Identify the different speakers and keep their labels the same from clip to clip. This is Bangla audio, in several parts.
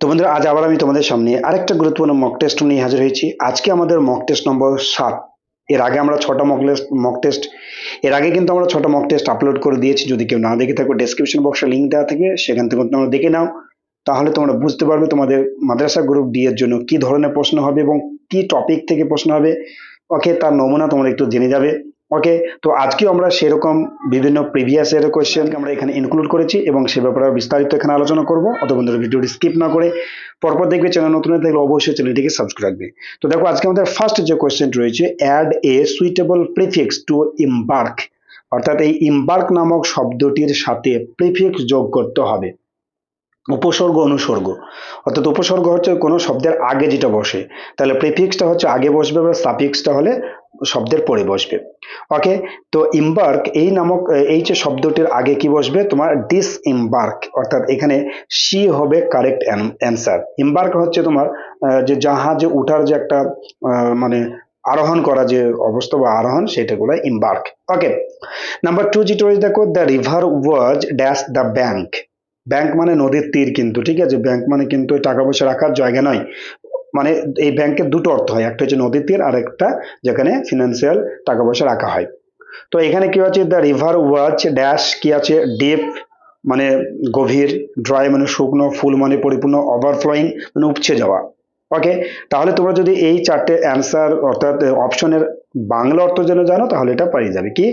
Speaker 1: তো বন্ধুরা, আজ আবার আমি তোমাদের সামনে আরেকটা গুরুত্বপূর্ণ মক টেস্ট নিয়ে হাজির হয়েছি। আজকে আমাদের মক টেস্ট নম্বর সাত। এর আগে আমরা ছটা মক টেস্ট মক টেস্ট এর আগে কিন্তু আমরা ছটা মক টেস্ট আপলোড করে দিয়েছি। যদি কেউ না দেখে থাকো ডেসক্রিপশন বক্সে লিঙ্ক দেওয়া থাকবে, সেখান থেকে তোমরা দেখে নাও। তাহলে তোমরা বুঝতে পারবে তোমাদের মাদ্রাসা গ্রুপ ডি এর জন্য কি ধরনের প্রশ্ন হবে এবং কি টপিক থেকে প্রশ্ন হবে। ওকে তার নমুনা তোমরা একটু জেনে যাবে। ওকে তো আজকেও আমরা সেরকম বিভিন্ন প্রিভিয়াস এর কোয়েশ্চেন আমরা এখানে ইনক্লুড করেছি এবং সে ব্যাপারে বিস্তারিত এখানে আলোচনা করব। অত বন্ধুরা, ভিডিওটি স্কিপ না করে পরপর দেখবে চ্যানেল নতুন থাকলে অবশ্যই চ্যানেলটিকে সাবস্ক্রাইব রাখবে। তো দেখো, আজকে আমাদের ফার্স্ট যে কোয়েশ্চেন রয়েছে add a suitable prefix to embark অর্থাৎ এই ইমবার্ক নামক শব্দটির সাথে প্রিফিক্স যোগ করতে হবে। উপসর্গ, অনুসর্গ। অর্থাৎ উপসর্গ হচ্ছে কোনো শব্দের আগে যেটা বসে। তাহলে প্রিফিক্সটা হচ্ছে আগে বসবে বা সাফিক্সটা হলে শব্দের পরে বসবে। ওকে তো ইম্বার্ক এই নামক, এই যে শব্দটির আগে কি বসবে? তোমার ডিস ইমবার্ক অর্থাৎ এখানে সি হবে কারেক্ট অ্যান্সার ইম্বার্ক হচ্ছে তোমার যে জাহাজে উঠার যে একটা মানে আরোহণ করা যে অবস্থা বা আরোহণ, সেটা বলে ইমবার্ক। ওকে নাম্বার টু যেটা রয়েছে, দেখো the river was dash the bank bank মানে নদীর তীর কিন্তু, ঠিক আছে? ব্যাংক মানে কিন্তু টাকা পয়সা রাখার জায়গা নয়। মানে এই ব্যাংকের দুটো অর্থ হয়, একটা হচ্ছে নদীর তীর আর একটা যেখানে ফিনান্সিয়াল টাকা পয়সা রাখা হয়। তো এখানে কি আছে দ্য রিভার ওয়াচ ড্যাশ কি আছে ডিপ মানে গভীর ড্রাই মানে শুকনো, ফুল মানে পরিপূর্ণ ওভারফ্লোয়িং মানে উপচে যাওয়া। ওকে তাহলে তোমরা যদি এই চারটে অ্যান্সার অর্থাৎ অপশনের বাংলা অর্থ যেন জানো, তাহলে এটা পারিয়ে যাবে কি,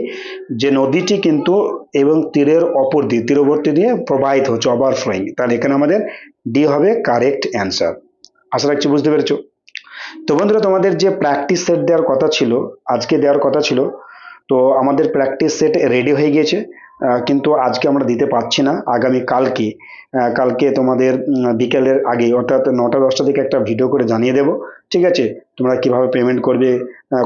Speaker 1: যে নদীটি কিন্তু এবং তীরের অপর দিয়ে তীরবর্তী দিয়ে প্রবাহিত হচ্ছে ওভারফ্লোয়িং তাহলে এখানে আমাদের ডি হবে কারেক্ট অ্যান্সার আশা রাখছি বুঝতে পেরেছ? তো বন্ধুরা, তোমাদের যে প্র্যাকটিস সেট দেওয়ার কথা ছিল, আজকে দেওয়ার কথা ছিল, তো আমাদের প্র্যাকটিস সেট রেডি হয়ে গিয়েছে। কিন্তু আজকে আমরা দিতে পারছি না, আগামী কালকে। কালকে তোমাদের বিকেলের আগে, অর্থাৎ নটা, দশটা থেকে একটা ভিডিও করে জানিয়ে দেবো। ঠিক আছে? তোমরা কীভাবে পেমেন্ট করবে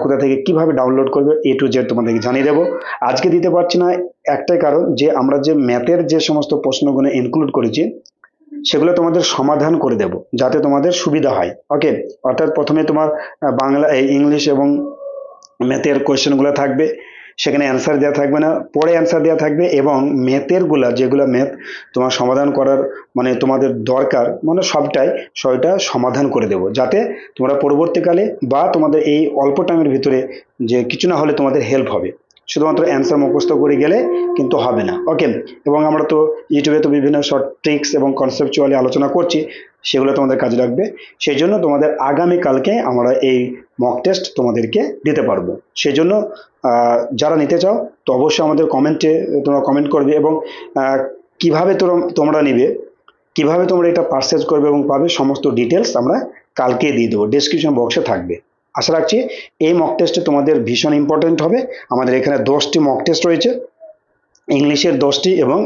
Speaker 1: কোথা থেকে কীভাবে ডাউনলোড করবে এ টু জেড তোমাদেরকে জানিয়ে দেবো। আজকে দিতে পারছি না একটাই কারণ যে আমরা যে ম্যাথের যে সমস্ত প্রশ্নগুলো ইনক্লুড করেছি সেগুলো তোমাদের সমাধান করে দেব, যাতে তোমাদের সুবিধা হয়। ওকে অর্থাৎ প্রথমে তোমার বাংলা ইংলিশ এবং ম্যাথের কোয়েশ্চেনগুলো থাকবে। সেখানে অ্যান্সার দেওয়া থাকবে না, পরে অ্যান্সার দেওয়া থাকবে এবং ম্যাথেরগুলা, যেগুলো ম্যাথ তোমার সমাধান করার মানে তোমাদের দরকার মানে সবটাই সবটা সমাধান করে দেব। যাতে তোমরা পরবর্তীকালে বা তোমাদের এই অল্প টাইমের ভিতরে যে কিছু না হলে তোমাদের হেল্প হবে। শুধুমাত্র অ্যান্সার মুখস্থ করে গেলে কিন্তু হবে না। ওকে এবং আমরা তো ইউটিউবে তো বিভিন্ন শর্ট ট্রিক্স এবং কনসেপচুয়ালি আলোচনা করছি, সেগুলো তোমাদের কাজে লাগবে। সেই জন্য তোমাদের আগামীকালকে আমরা এই মক টেস্ট তোমাদেরকে দিতে পারব। সেই জন্য যারা নিতে চাও, তো অবশ্যই আমাদের কমেন্টে তোমরা কমেন্ট করবে এবং কীভাবে তোর- তোমরা নিবে, কীভাবে তোমরা এটা পারচেজ করবে এবং পাবে, সমস্ত ডিটেলস আমরা কালকে দিয়ে দেবো। ডেসক্রিপশন বক্সে থাকবে। আশা রাখছি এই মক টেস্টে তোমাদের ভীষণ ইম্পর্টেন্ট হবে। আমাদের এখানে দশটি মক টেস্ট রয়েছে। ইংলিশের দশটি এবং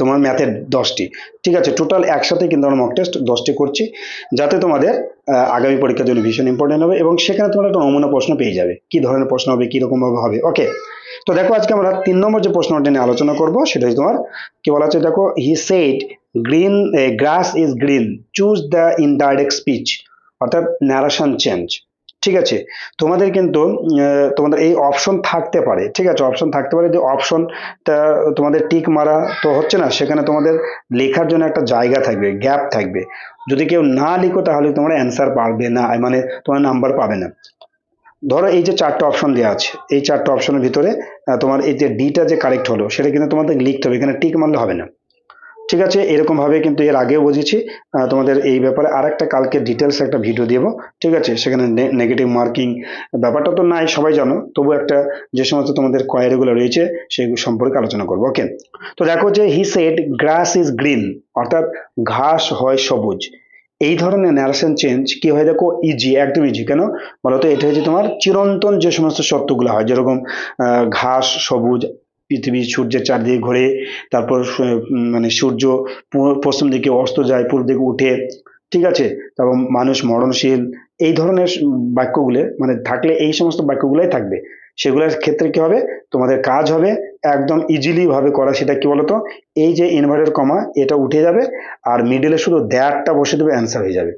Speaker 1: তোমার ম্যাথের দশটি। ঠিক আছে টোটাল একসাথে কিন্তু আমরা মক টেস্ট দশটি করছি। যাতে তোমাদের আগামী পরীক্ষার জন্য ভীষণ ইম্পর্টেন্ট হবে এবং সেখানে তোমরা একটা নমুনা প্রশ্ন পেয়ে যাবে। কি ধরনের প্রশ্ন হবে কীরকমভাবে হবে? ওকে তো দেখো আজকে আমরা তিন নম্বর যে প্রশ্নটা নিয়ে আলোচনা করব, সেটা হচ্ছে তোমার, কি বলা আছে দেখো he said green grass is green choose the indirect speech অর্থাৎ ন্যারেশন চেঞ্জ ঠিক আছে? তোমাদের কিন্তু তোমাদের এই অপশন থাকতে পারে, ঠিক আছে? অপশন থাকতে পারে যে অপশনটা তোমাদের টিক মারা তো হচ্ছে না, সেখানে তোমাদের লেখার জন্য একটা জায়গা থাকবে গ্যাপ থাকবে। যদি কেউ না লিখো তাহলে তোমরা অ্যান্সার পারবে না মানে তোমার নাম্বার পাবে না। ধরো এই যে চারটা অপশন দেওয়া আছে, এই চারটা অপশনের ভিতরে তোমার এই যে ডিটা যে কারেক্ট হলো, সেটা কিন্তু তোমাদের লিখতে হবে, এখানে টিক মারলে হবে না। ঠিক আছে, এরকম ভাবে কিন্তু এর আগেও বুঝেছি। তোমাদের এই ব্যাপারে আর একটা কালকে ডিটেলস একটা ভিডিও দেবো, ঠিক আছে? সেখানে নেগেটিভ মার্কিং ব্যাপারটা তো নাই, সবাই জানো। তবু একটা যে সমস্ত তোমাদের কোয়ারিগুলো রয়েছে সেগুলো সম্পর্কে আলোচনা করব ওকে তো দেখো যে he said grass is green অর্থাৎ ঘাস হয় সবুজ। এই ধরনের ন্যারেশন চেঞ্জ কি হয় দেখো? ইজি একদম ইজি কেন? বলতো এটা হচ্ছে তোমার চিরন্তন যে সমস্ত সত্যগুলো হয়, যেরকম ঘাস সবুজ পৃথিবী সূর্যের চারদিকে ঘোরে, তারপর মানে সূর্য পশ্চিম দিকে অস্ত যায়, পূর্ব দিকে উঠে, ঠিক আছে? তারপর মানুষ মরণশীল, এই ধরনের বাক্যগুলো মানে থাকলে এই সমস্ত বাক্যগুলোই থাকবে। সেগুলোর ক্ষেত্রে কি হবে? তোমাদের কাজ হবে একদম ইজিলি ভাবে করা সেটা কি বলতো? এই যে ইনভার্টেড কমা এটা উঠে যাবে, আর মিডিলে শুধু দ্যাটটা বসে দেবে অ্যান্সার হয়ে যাবে।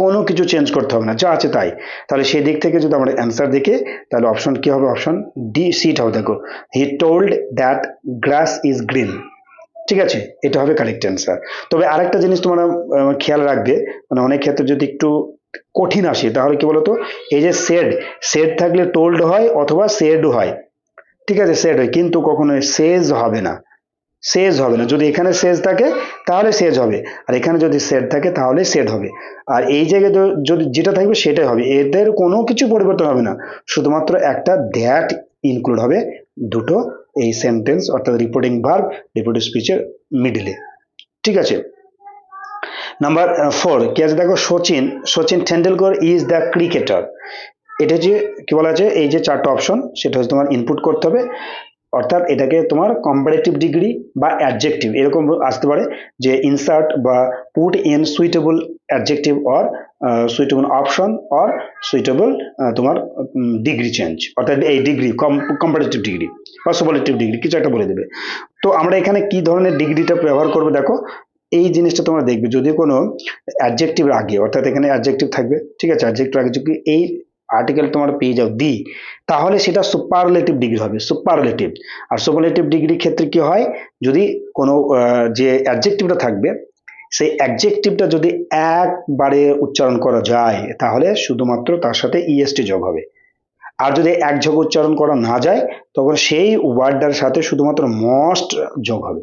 Speaker 1: কোনো কিছু চেঞ্জ করতে হবে না, যা আছে তাই। তাহলে সেই দিক থেকে যদি আমরা অ্যান্সার দেখি, তাহলে অপশন কি হবে? অপশন ডি সিট হবে। দেখো he told that grass is green ঠিক আছে? এটা হবে কারেক্ট অ্যান্সার তবে আরেকটা জিনিস তোমরা খেয়াল রাখবে মানে অনেক ক্ষেত্রে যদি একটু কঠিন আসে, তাহলে কি বলতো? এই যে সেড সেড থাকলে টোল্ড হয় অথবা সেড হয়। ঠিক আছে? সেড হয়, কিন্তু কখনো সেজ হবে না। সেজ হবে না। যদি এখানে সেজ থাকে, তাহলে সেজ হবে। আর এখানে যদি সেড থাকে, তাহলে সেড হবে। আর এই জায়গায় যদি যেটা থাকবে, সেটাই হবে। এদের কোনো কিছু পরিবর্তন হবে না। শুধুমাত্র একটা দ্যাট ইনক্লুড হবে। দুটো এই সেন্টেন্স অর্থাৎ রিপোর্টিং ভার্ব রিপোর্টিং স্পিচের মিডিলে ঠিক আছে? নাম্বার ফোর কি আছে? দেখো, Sachin Sachin Tendulkar is the cricketer এটা যে, কি বলা আছে? এই যে চারটা অপশন সেটা হচ্ছে তোমার ইনপুট করতে হবে। অর্থাৎ এটাকে তোমার কম্পারেটিভ ডিগ্রি বা অ্যাডজেক্টিভ এরকম আসতে পারে যে ইনসার্ট বা put in suitable adjective or suitable option or suitable তোমার ডিগ্রি চেঞ্জ অর্থাৎ এই ডিগ্রি কম্পারেটিভ ডিগ্রি বা সুপারলেটিভ ডিগ্রি কিছু একটা বলে দেবে। তো আমরা এখানে কি ধরনের ডিগ্রিটা ব্যবহার করব দেখো? এই জিনিসটা তোমরা দেখবে যদি কোনো অ্যাডজেক্টিভ আগে, অর্থাৎ এখানে অ্যাডজেক্টিভ থাকবে, ঠিক আছে? অ্যাডজেক্টিভ আগে যদি এই আর্টিকেল তোমার পেয়ে যাও দি তাহলে সেটা সুপারলেটিভ ডিগ্রি হবে সুপারলেটিভ আর সুপারলেটিভ ডিগ্রির ক্ষেত্রে কি হয়? যদি কোনো যে অ্যাডজেক্টিভটা থাকবে, সেই অ্যাডজেক্টিভটা যদি একবারে উচ্চারণ করা যায়, তাহলে শুধুমাত্র তার সাথে ইএসটি যোগ হবে। আর যদি এক যোগ উচ্চারণ করা না যায়, তখন সেই ওয়ার্ডটার সাথে শুধুমাত্র মস্ট যোগ হবে।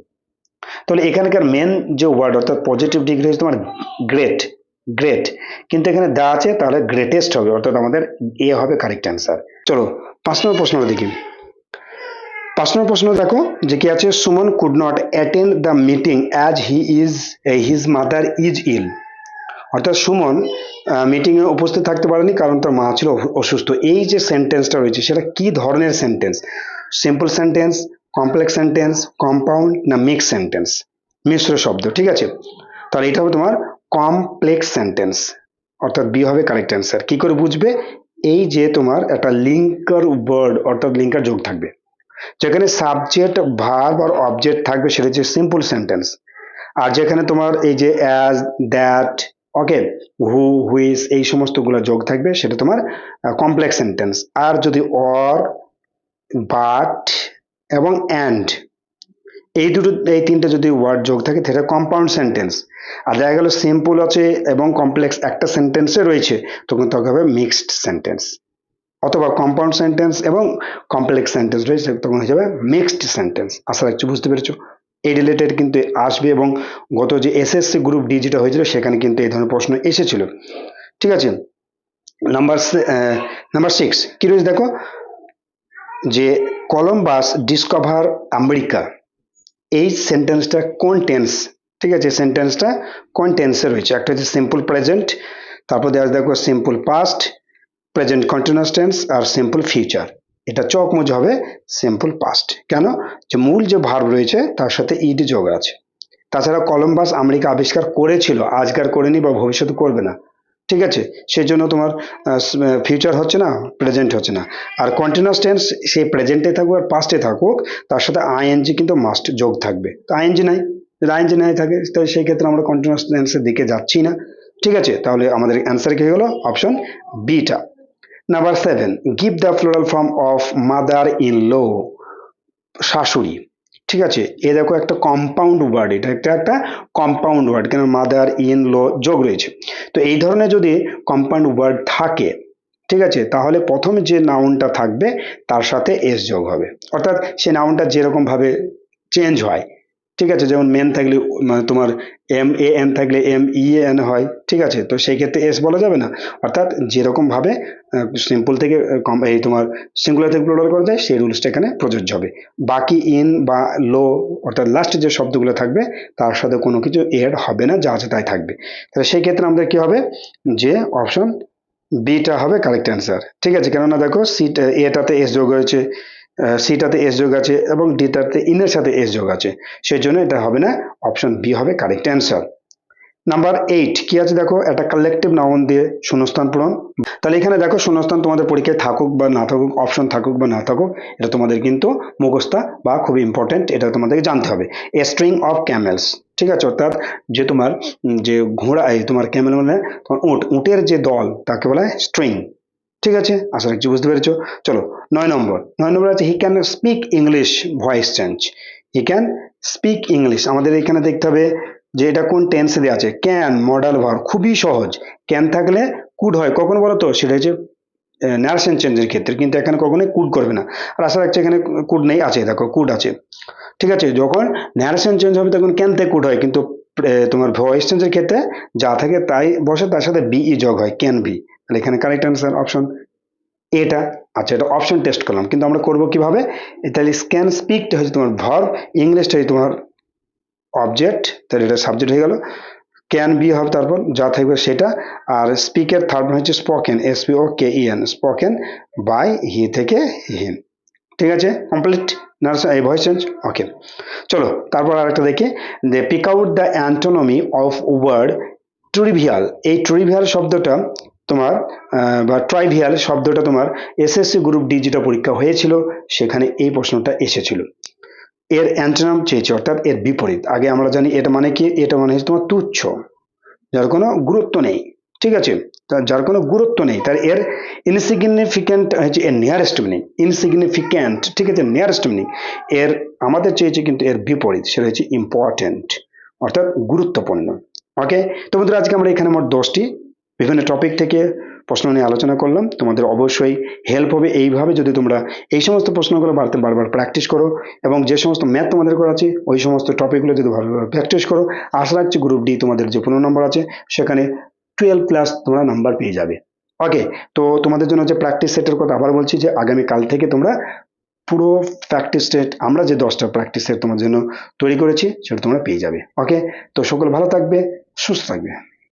Speaker 1: তাহলে এখানকার মেন যে ওয়ার্ড অর্থাৎ পজিটিভ ডিগ্রি হচ্ছে তোমার গ্রেট গ্রেট কিন্তু এখানে দা আছে তাহলে গ্রেটেস্ট হবে, অর্থাৎ আমাদের এ হবে কারেক্ট অ্যান্সার চলো, পাঁচ নম্বর প্রশ্নটা দেখি। পাঁচ নম্বর প্রশ্ন দেখো, যে কি আছে? Suman could not attend the meeting as he is his mother is ill অর্থাৎ সুমন মিটিংয়ে উপস্থিত থাকতে পারেনি কারণ তার মা ছিল অসুস্থ। এই যে সেন্টেন্সটা রয়েছে, সেটা কি ধরনের sentence simple sentence complex sentence compound না মিক্স সেন্টেন্স মিশ্র শব্দ, ঠিক আছে? তাহলে এটা হবে তোমার কমপ্লেক্স সেন্টেন্স অর্থাৎ বি হবে কারেক্ট অ্যান্সার কি করে বুঝবে? এই যে তোমার একটা লিঙ্কার ওয়ার্ড অর্থাৎ লিঙ্কার যোগ থাকবে। যেখানে সাবজেক্ট ভার্ব আর অবজেক্ট থাকবে, সেটা হচ্ছে সিম্পল সেন্টেন্স আর যেখানে তোমার এই যে অ্যাজ দ্যাট ওকে হু হুইস এই সমস্তগুলো যোগ থাকবে, সেটা তোমার কমপ্লেক্স সেন্টেন্স আর যদি অর বাট এবং অ্যান্ড এই দুটো, এই তিনটে যদি ওয়ার্ড যোগ থাকে সেটা কম্পাউন্ড সেন্টেন্স আর দেখা গেল সিম্পল আছে এবং কমপ্লেক্স একটা সেন্টেন্সে রয়েছে, তখন তখন হবে মিক্সড সেন্টেন্স অথবা কম্পাউন্ড সেন্টেন্স এবং কমপ্লেক্স সেন্টেন্স রয়েছে, তখন হয়ে যাবে মিক্সড সেন্টেন্স আশা রাখছি বুঝতে পেরেছ? এই রিলেটেড কিন্তু আসবে এবং গত যে এসএসসি গ্রুপ ডি যেটা হয়েছিল, সেখানে কিন্তু এই ধরনের প্রশ্ন এসেছিল। ঠিক আছে? নাম্বার নাম্বার সিক্স কি রয়েছে দেখো? যে কলম্বাস ডিসকভার আমেরিকা এই সেন্টেন্সটা কোন টেন্স ঠিক আছে? সেন্টেন্সটা কোন টেন্সে রয়েছে। একটা হচ্ছে সিম্পল প্রেজেন্ট তারপর দেওয়া দেখো simple past present continuous tense আর সিম্পল ফিউচার এটা চক মুজ হবে সিম্পল পাস্ট কেন? যে মূল যে ভার্ব রয়েছে, তার সাথে ইডি যোগ আছে। তাছাড়া কলম্বাস আমেরিকা আবিষ্কার করেছিল আজকার করেনি বা ভবিষ্যতে করবে না। ঠিক আছে? সেই জন্য তোমার ফিউচার হচ্ছে না প্রেজেন্ট হচ্ছে না। আর কন্টিনিউয়াস টেন্স সেই প্রেজেন্টে থাকুক আর পাস্টে থাকুক, তার সাথে আইএনজি কিন্তু মাস্ট যোগ থাকবে। তো আইএনজি নাই, যদি আইএনজি নাই থাকে, তো সেই ক্ষেত্রে আমরা কন্টিনিউয়াস টেন্সের দিকে যাচ্ছি না। ঠিক আছে? তাহলে আমাদের অ্যান্সার কি হলো option beta number seven give the plural form of mother in law শাশুড়ি। ঠিক আছে? এ দেখো একটা কম্পাউন্ড ওয়ার্ড এটা একটা একটা কম্পাউন্ড ওয়ার্ড কেন মাদার ইন ল যোগ রয়েছে। তো এই ধরনের যদি কম্পাউন্ড ওয়ার্ড থাকে, ঠিক আছে? তাহলে প্রথম যে নাউনটা থাকবে, তার সাথে এস যোগ হবে। অর্থাৎ সে নাউনটা যেরকমভাবে চেঞ্জ হয় ঠিক আছে, যেমন মেন থাকলে মানে তোমার এম এ এন থাকলে এম ই এন হয়, ঠিক আছে? তো সেই ক্ষেত্রে এস বলা যাবে না। অর্থাৎ যেরকম ভাবে সিম্পল থেকে কম এই তোমার সিঙ্গুলার থেকে প্লুরাল করা যায়, সেই রুলসটা এখানে প্রযোজ্য হবে। বাকি ইন বা লো অর্থাৎ লাস্টে যে শব্দগুলো থাকবে, তার সাথে কোনো কিছু এড হবে না, যা আছে তাই থাকবে। তাহলে সেই ক্ষেত্রে আমাদের কি হবে? যে অপশন বিটা হবে কারেক্ট অ্যান্সার ঠিক আছে? কেননা দেখো সিট এটাতে এস যোগ হয়েছে সিটাতে এস যোগ আছে এবং ডিটাতে ইনের সাথে এস যোগ আছে। সেই জন্য এটা হবে না অপশন বি হবে কারেক্ট অ্যান্সার নাম্বার এইট কি আছে দেখো? একটা কালেকটিভ নাউন দিয়ে শূন্যস্থান পূরণ। তাহলে এখানে দেখো শূন্যস্থান তোমাদের পরীক্ষায় থাকুক বা না থাকুক অপশন থাকুক বা না থাকুক, এটা তোমাদের কিন্তু মুখস্থা বা খুব ইম্পর্টেন্ট এটা তোমাদেরকে জানতে হবে। এ স্ট্রিং অফ ক্যামেলস ঠিক আছে? অর্থাৎ যে তোমার যে ঘোড়া তোমার ক্যামেল মানে তোমার উট, উটের যে দল, তাকে বলা হয় স্ট্রিং ঠিক আছে? আশা রাখছি বুঝতে পেরেছ। চলো, নয় নম্বর। নয় নম্বর আছে he can speak English voice change he can speak English আমাদের এখানে দেখতে হবে যে এটা কোন টেন্সে দেওয়া আছে। ক্যান মডাল ভার খুবই সহজ। ক্যান থাকলে কুড হয়। কখন বলো তো? সেটা হচ্ছে নারেশন চেঞ্জের ক্ষেত্রে। কিন্তু এখানে কখনোই কুড করবে না। আর আশা রাখছি এখানে কুড নেই। আছে, দেখো কুড আছে। ঠিক আছে? যখন ন্যারেশন চেঞ্জ হবে তখন ক্যানতে কুড হয়। কিন্তু তোমার ভয়েস চেঞ্জের ক্ষেত্রে যা থাকে তাই বসে, তার সাথে বিই যোগ হয়। ক্যান বি তাহলে এখানে কারেক্ট অ্যান্সার অপশন এটা। আচ্ছা এটা অপশন টেস্ট করলাম। কিন্তু আমরা করব কীভাবে? তাহলে স্ক্যান স্পিকটা হচ্ছে তোমার ভার্ব ইংলিশটা হচ্ছে তোমার অবজেক্ট তাহলে এটা সাবজেক্ট হয়ে গেল। ক্যান বি হবে তারপর, যা থাকবে সেটা। আর স্পিকের থার্ড হচ্ছে spoken S P O K E N spoken by he থেকে হিন ঠিক আছে? কমপ্লিট নার্স এই ভয়েস চেঞ্জ ওকে চলো, তারপর আরেকটা দেখি। যে pick out the antonym of word trivial এই ট্রিভিয়াল শব্দটা তোমার বা ট্রাইভিয়াল শব্দটা তোমার এসএসসি গ্রুপ ডি যেটা পরীক্ষা হয়েছিল, সেখানে এই প্রশ্নটা এসেছিল। এর অ্যান্টোনাম চেয়েছে, অর্থাৎ এর বিপরীত। আগে আমরা জানি এটা মানে কি, এটা মানে হচ্ছে তোমার তুচ্ছ। যার কোনো গুরুত্ব নেই, ঠিক আছে? যার কোনো গুরুত্ব নেই, তার এর ইনসিগনিফিক্যান্ট হচ্ছে এর নিয়ারেস্ট মিনিং ইনসিগনিফিক্যান্ট ঠিক আছে? নিয়ারেস্ট মিনিং এর আমাদের চেয়েছে কিন্তু এর বিপরীত, সেটা হচ্ছে ইম্পর্ট্যান্ট অর্থাৎ গুরুত্বপূর্ণ। ওকে তো বন্ধুরা, আজকে আমরা এখানে আমার দশটি বিভিন্ন টপিক থেকে প্রশ্ন নিয়ে আলোচনা করলাম। তোমাদের অবশ্যই হেল্প হবে। এইভাবে যদি তোমরা এই সমস্ত প্রশ্নগুলো বাড়তে বারবার প্র্যাকটিস করো এবং যে সমস্ত ম্যাথ তোমাদের করাচ্ছি ওই সমস্ত টপিকগুলো যদি ভালোভাবে প্র্যাকটিস করো, আশা রাখছি গ্রুপ ডি তোমাদের যে পনেরো নম্বর আছে, সেখানে টুয়েলভ প্লাস তোমরা নাম্বার পেয়ে যাবে। ওকে তো তোমাদের জন্য যে প্র্যাকটিস সেটের কথা আবার বলছি যে, আগামী কাল থেকে তোমরা পুরো প্র্যাকটিস সেট আমরা যে দশটা প্র্যাকটিস সেট তোমার জন্য তৈরি করেছি, সেটা তোমরা পেয়ে যাবে। ওকে তো সকল ভালো থাকবে, সুস্থ থাকবে।